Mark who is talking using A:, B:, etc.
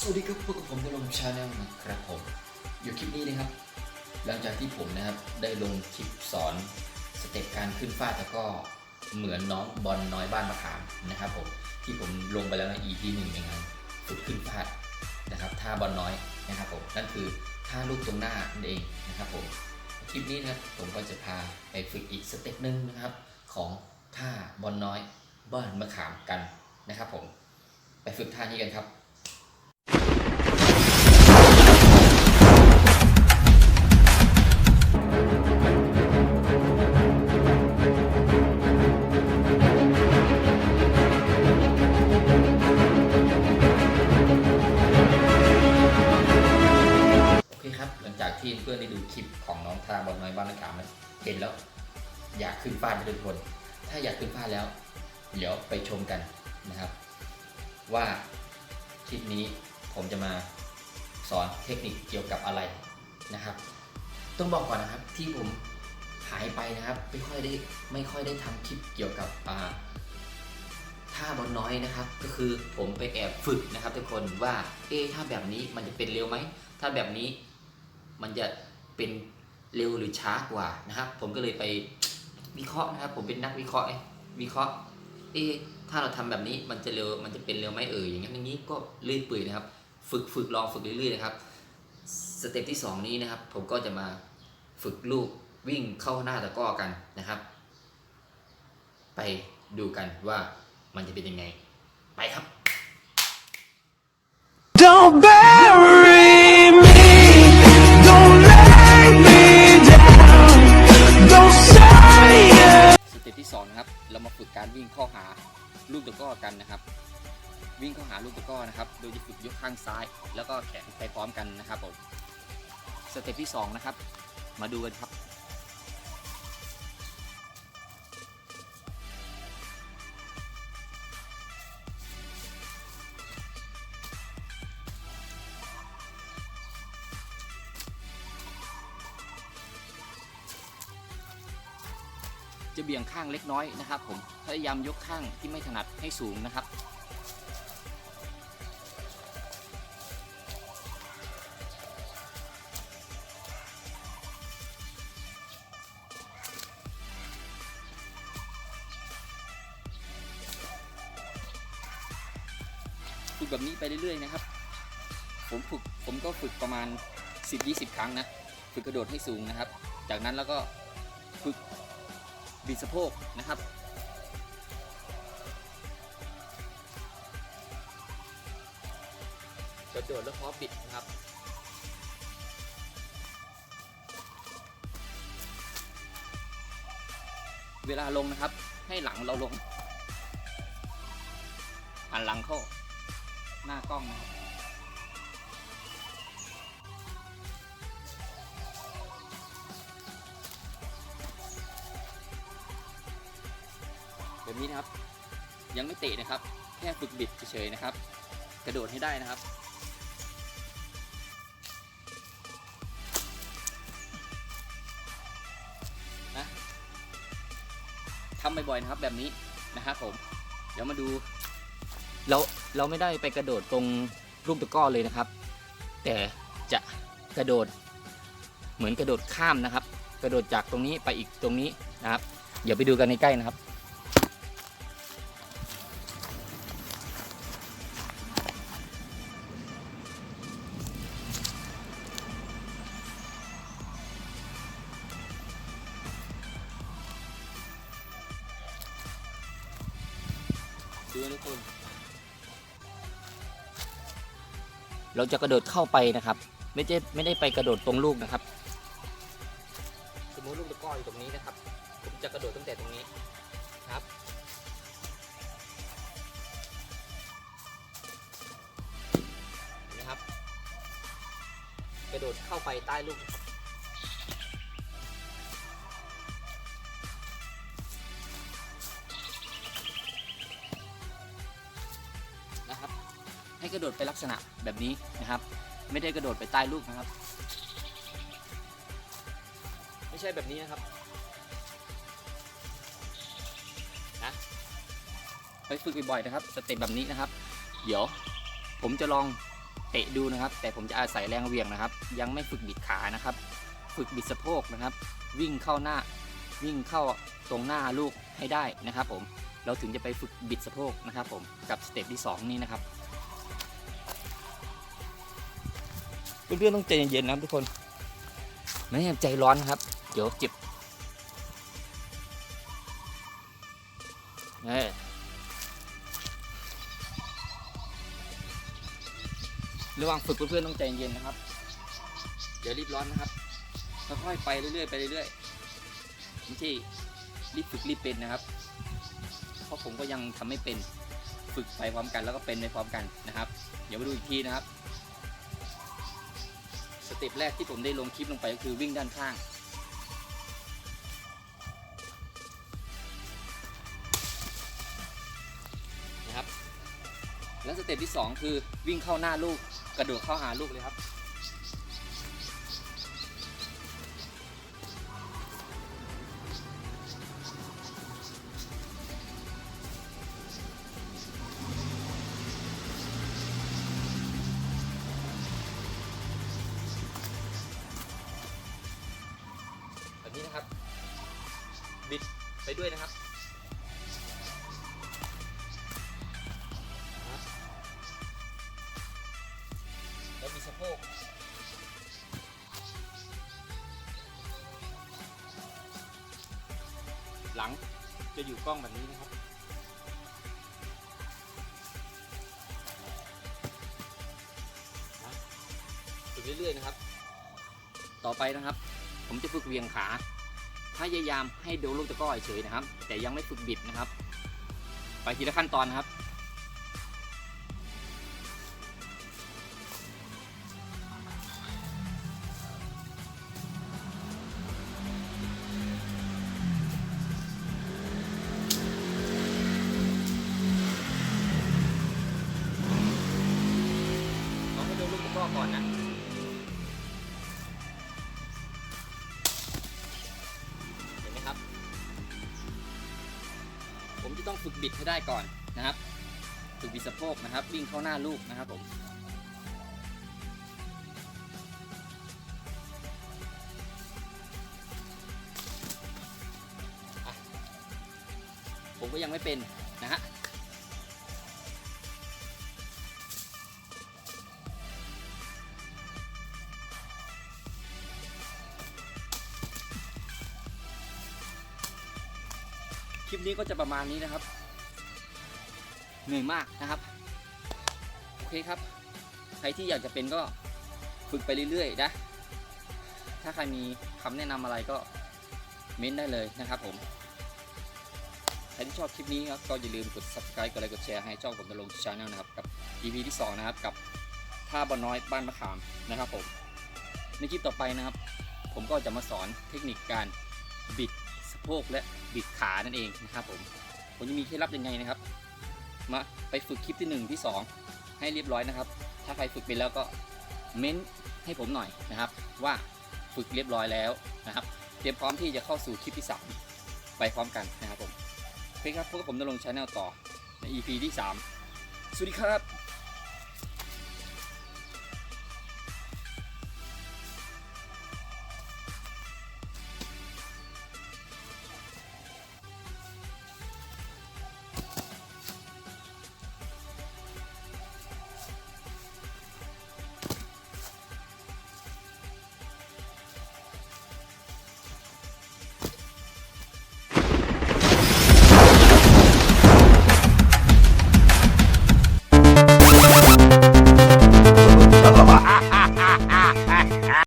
A: สวัสดีครับพวกบผมจะลงชาแนลนะครับผมอยู่คลิปนี้นะครับ หลังจากที่ผมนะครับได้ลงคลิปสอนสเต็ปการขึ้นฟาแล้วก็เหมือนน้องบอลน้อยบ้านมะขามนะครับผมที่ผมลงไปแล้วใน EP หนึ่งในงานฝึกขึ้นฟานะครับท่าบอลน้อยนะครับผมนั่นคือท่าลูกตรงหน้านั่นเองนะครับผมคลิปนี้นะครับผมก็จะพาไปฝึกอีกสเต็ปหนึ่งนะครับ ของท่าบอลน้อยบ้านมะขามกันนะครับผมไปฝึกท่านี้กันครับ อยากขึ้นฟาดไปทุกคน ถ้าอยากขึ้นฟาแล้ว เดี๋ยวไปชมกันนะครับ ว่าคลิปนี้ผมจะมาสอนเทคนิคเกี่ยวกับอะไรนะครับ ต้องบอกก่อนนะครับที่ผมหายไปนะครับไม่ค่อยได้ไม่ค่อยได้ทำคลิปเกี่ยวกับอ่าท่าบอลน้อยนะครับ ก็คือผมไปแอบฝึกนะครับ ทุกคนว่าเอ๊ะถ้าแบบนี้มันจะเป็นเร็วไหมถ้าแบบนี้มันจะเป็นเร็วหรือช้ากว่านะครับ ผมก็เลยไป วิเคราะห์นะครับ ผมเป็นนักวิเคราะห์วิเคราะห์เอ๊ถ้าเราทำแบบนี้มันจะเร็วมันจะเป็นเร็วไหมเอ่ยอย่างนี้นอย่างนี้ก็เลื่อยเปื่อยนะครับ ฝึกฝึกลองฝึกเรื่อยๆนะครับสเต็ปที่สองนี้นะครับ ผมก็จะมาฝึกลูกวิ่งเข้าหน้าตะก้อกันนะครับ ไปดูกันว่ามันจะเป็นยังไง ไปครับ กันนะครับ วิ่งเข้าหาลูกตะก้อนะครับ โดยจะฝึกยกข้างซ้าย แล้วก็แขนไปพร้อมกันนะครับผมสเต็ปที่สองนะครับ มาดูกันครับ จะเบี่ยงข้างเล็กน้อยนะครับผมพยายามยกข้างที่ไม่ถนัดให้สูงนะครับ ฝึกแบบนี้ไปเรื่อยๆนะครับ ผมฝึกผมก็ฝึกประมาณ 10-20 ครั้งนะ ฝึกกระโดดให้สูงนะครับ จากนั้นแล้วก็ บิดสะโพกนะครับกระโดดแล้วพร้อมบิดนะครับเวลาลงนะครับ ให้หลังเราลงหันหลังเข้าหน้ากล้องนะครับ นี้นะครับ ยังไม่เตะนะครับ แค่ฝึกบิดเฉยๆนะครับ กระโดดให้ได้นะครับนะทำบ่อยๆนะครับแบบนี้นะครับผม เดี๋ยวมาดู เราเราไม่ได้ไปกระโดดตรงรูปตะก้อเลยนะครับ แต่จะกระโดดเหมือนกระโดดข้ามนะครับ กระโดดจากตรงนี้ไปอีกตรงนี้นะครับ เดี๋ยวไปดูกันในใกล้นะครับ ดูนะทุกคน เราจะกระโดดเข้าไปนะครับ ไม่ใช่ไม่ได้ไปกระโดดตรงลูกนะครับ สมมติลูกตะก้ออยู่ตรงนี้นะครับ ผมจะกระโดดตั้งแต่ตรงนี้ครับ นะครับ กระโดดเข้าไปใต้ลูกนะครับ ให้กระโดดไปลักษณะแบบนี้นะครับ ไม่ได้กระโดดไปใต้ลูกนะครับ ไม่ใช่แบบนี้นะครับนะไปฝึกบ่อยๆนะครับ สเต็ปแบบนี้นะครับ เดี๋ยวผมจะลองเตะดูนะครับ แต่ผมจะอาศัยแรงเหวี่ยงนะครับ ยังไม่ฝึกบิดขานะครับ ฝึกบิดสะโพกนะครับ วิ่งเข้าหน้าวิ่งเข้าตรงหน้าลูกให้ได้นะครับ ผมเราถึงจะไปฝึกบิดสะโพกนะครับ ผมกับสเต็ปที่สองนี้นะครับ เพื่อนๆต้องใจเย็นๆนะครับทุกคนไม่ให้ใจร้อนนะครับ เดี๋ยวเจ็บเออระหว่างฝึกเพื่อนๆต้องใจเย็นนะครับ เดี๋ยวรีบร้อนนะครับค่อยๆไปเรื่อยๆไปเรื่อยๆไม่ใช่รีบฝึกรีบเป็นนะครับ เพราะผมก็ยังทำไม่เป็น ฝึกไปพร้อมกันแล้วก็เป็นไปพร้อมกันนะครับ เดี๋ยวมาดูอีกทีนะครับ สเต็ปแรกที่ผมได้ลงคลิปลงไปก็คือวิ่งด้านข้าง นะครับ แล้วสเต็ปที่ 2 คือวิ่งเข้าหน้าลูกกระโดดเข้าหาลูกเลยครับแบบ ไปด้วยนะครับแล้วมีสะโพกหลังจะอยู่กล้องแบบนี้นะครับนะฝึกเรื่อยๆนะครับ ต่อไปนะครับ ผมจะฝึกเวียงขา พยายามให้ดูลูกตะก้อเฉยนะครับ แต่ยังไม่ฝึกบิดนะครับ ไปทีละขั้นตอนนะครับต้องให้ดูลูกตะก้อก่อนนะ ต้องฝึกบิดให้ได้ก่อนนะครับ ฝึกบิดสะโพกนะครับ วิ่งเข้าหน้าลูกนะครับผมผมก็ยังไม่เป็นนะฮะ คลิปนี้ก็จะประมาณนี้นะครับ เหนื่อยมากนะครับ โอเคครับ ใครที่อยากจะเป็นก็ฝึกไปเรื่อยๆนะ ถ้าใครมีคำแนะนำอะไรก็เม้นได้เลยนะครับผม ใครที่ชอบคลิปนี้ครับก็อย่าลืมกด subscribe กดไลค์กดแชร์ให้ช่องผมดำรงชาแนลนะครับกับ EP ที่ 2 นะครับกับท่าบอลน้อยบ้านมะขามนะครับผมในคลิปต่อไปนะครับ ผมก็จะมาสอนเทคนิคการบิดสะโพกและ บิดขานั่นเองนะครับผมผมจะมีเคล็ดลับยังไงนะครับ มาไปฝึกคลิปที่ 1 ที่ 2 ให้เรียบร้อยนะครับ ถ้าใครฝึกไปแล้วก็เม้นให้ผมหน่อยนะครับ ว่าฝึกเรียบร้อยแล้วนะครับ เตรียมพร้อมที่จะเข้าสู่คลิปที่ 3 ไปพร้อมกันนะครับผมโอเคครับพบกับผมนรงชาแนลต่อใน EP ที่ 3 สวัสดีครับ